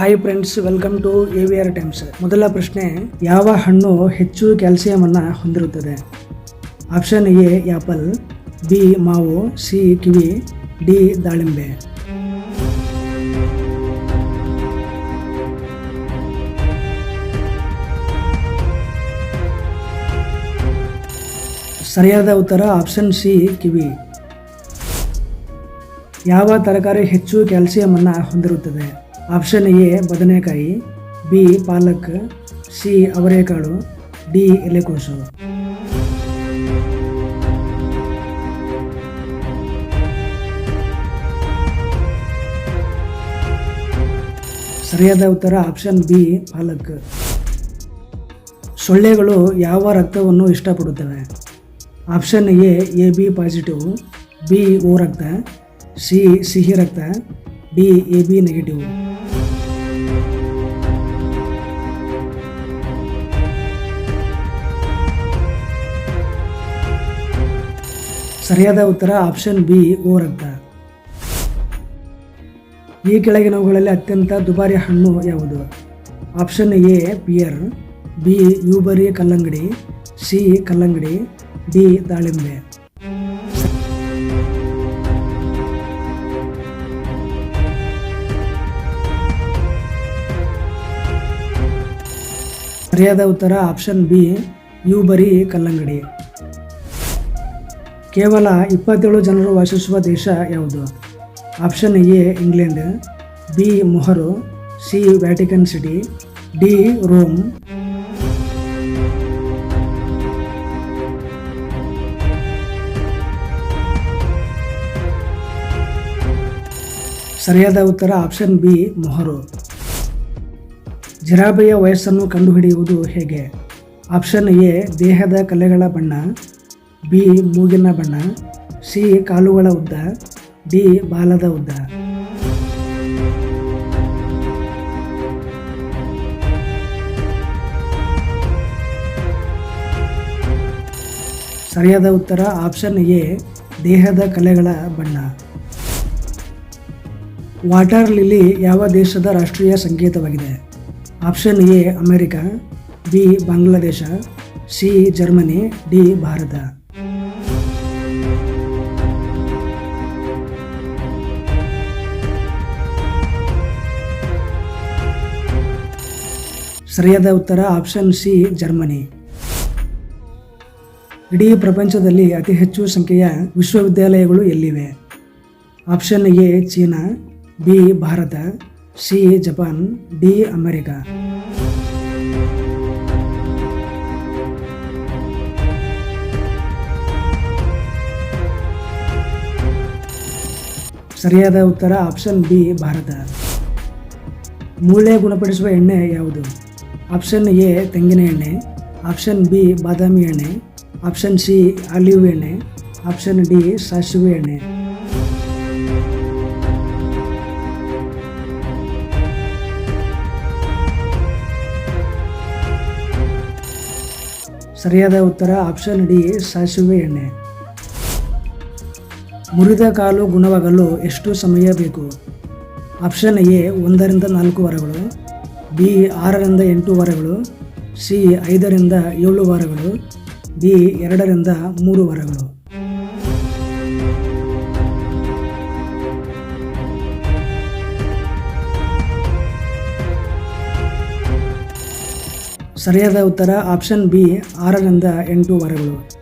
Hi friends welcome to A V R times ಮೊದಲ ಪ್ರಶ್ನೆ, ಯಾವ ಹಣ್ಣು ಹೆಚ್ಚು ಕ್ಯಾಲ್ಸಿಯಂ ಅನ್ನು ಹೊಂದಿರುತ್ತದೆ? ಆಪ್ಷನ್ ಎ ಆ್ಯಪಲ್ ಬಿ ಮಾವು ಸಿ ಕಿವಿ ಡಿ ದಾಳಿಂಬೆ. ಸರಿಯಾದ ಉತ್ತರ ಆಪ್ಷನ್ ಸಿ ಕಿವಿ. ಯಾವ ತರಕಾರಿ ಹೆಚ್ಚು ಕ್ಯಾಲ್ಸಿಯಂ ಅನ್ನು ಹೊಂದಿರುತ್ತದೆ? ಆಪ್ಷನ್ ಎ, ಬದನೆಕಾಯಿ. ಬಿ, ಪಾಲಕ್. ಸಿ, ಅವರೆಕಾಳು. ಡಿ, ಎಲೆಕೋಸು. ಸರಿಯಾದ ಉತ್ತರ ಆಪ್ಷನ್ ಬಿ, ಪಾಲಕ್. ಸೊಳ್ಳೆಗಳು ಯಾವ ರಕ್ತವನ್ನು ಇಷ್ಟಪಡುತ್ತವೆ? Option A A B positive. B, O ರಕ್ತ. ಸಿ, ಸಿಹಿ ರಕ್ತ. D, A B negative. ಸರಿಯಾದ ಉತ್ತರ ಆಪ್ಷನ್ ಬಿ ಓ ರಕ್ತ ಈ ಕೆಳಗಿನವುಗಳಲ್ಲಿ ಅತ್ಯಂತ ದುಬಾರಿ ಹಣ್ಣು ಯಾವುದು? Option A pear B Yubari ಕಲ್ಲಂಗಡಿ. ಸಿ ಕಲ್ಲಂಗಡಿ. ಡಿ ದಾಳಿಂಬೆ. ಸರಿಯಾದ ಉತ್ತರ ಆಪ್ಷನ್ ಬಿ ಯೂಬರಿ ಕಲ್ಲಂಗಡಿ. ಕೇವಲ ಇಪ್ಪತ್ತೇಳು ಜನರು ವಾಸಿಸುವ ದೇಶ ಯಾವುದು? Option A, England, B, ಮೊಹರು, C, Vatican City, D, Rome. ಸರಿಯಾದ ಉತ್ತರ ಆಪ್ಷನ್ ಬಿ, ಮೊಹರು. ಜಿರಾಬೆಯ ವಯಸ್ಸನ್ನು ಕಂಡುಹಿಡಿಯುವುದು ಹೇಗೆ? ಆಪ್ಷನ್ ಎ, ದೇಹದ ಕಲೆಗಳ ಬಣ್ಣ. ಬಿ ಮೂಗಿನ ಬಣ್ಣ, ಸಿ ಕಾಲುಗಳ ಉದ್ದ, ಡಿ ಬಾಲದ ಉದ್ದ. ಸರಿಯಾದ ಉತ್ತರ ಆಪ್ಷನ್ ಎ, ದೇಹದ ಕಲೆಗಳ ಬಣ್ಣ. ವಾಟರ್ ಲಿಲಿ ಯಾವ ದೇಶದ ರಾಷ್ಟ್ರೀಯ ಸಂಕೇತವಾಗಿದೆ? Option A, America, B, Bangladesh, C, Germany, D, Bharat. ಸರಿಯಾದ ಉತ್ತರ ಆಪ್ಷನ್ ಸಿ, ಜರ್ಮನಿ. ಇಡೀ ಪ್ರಪಂಚದಲ್ಲಿ ಅತಿ ಹೆಚ್ಚು ಸಂಖ್ಯೆಯ ವಿಶ್ವವಿದ್ಯಾಲಯಗಳು ಎಲ್ಲಿವೆ? Option A, China, B, Bharat, C, Japan, D, America. ಸರಿಯಾದ ಉತ್ತರ ಆಪ್ಷನ್ ಬಿ, ಭಾರತ. ಮೂಳೆ ಗುಣಪಡಿಸುವ ಎಣ್ಣೆ ಯಾವುದು? ಆಪ್ಷನ್ ಎ, ತೆಂಗಿನ ಎಣ್ಣೆ. ಆಪ್ಷನ್ ಬಿ, ಬಾದಾಮಿ ಎಣ್ಣೆ. ಆಪ್ಷನ್ ಸಿ, ಆಲಿವ್ ಎಣ್ಣೆ. ಆಪ್ಷನ್ ಡಿ, ಸಾಸಿವೆ ಎಣ್ಣೆ. ಸರಿಯಾದ ಉತ್ತರ ಆಪ್ಷನ್ ಡಿ, ಸಾಸಿವೆ ಎಣ್ಣೆ. ಮುರಿದ ಕಾಲು ಗುಣವಾಗಲು ಎಷ್ಟು ಸಮಯ ಬೇಕು? ಆಪ್ಷನ್ ಎ, ಒಂದರಿಂದ ನಾಲ್ಕು ವಾರಗಳು. ಬಿ ಆರರಿಂದ ಎಂಟು ವಾರಗಳು, ಸಿ ಐದರಿಂದ ಏಳು ವಾರಗಳು ಬಿ ಎರಡರಿಂದ ಮೂರು ವಾರಗಳು. ಸರಿಯಾದ ಉತ್ತರ ಆಪ್ಷನ್ ಬಿ ಆರರಿಂದ ಎಂಟು ವಾರಗಳು.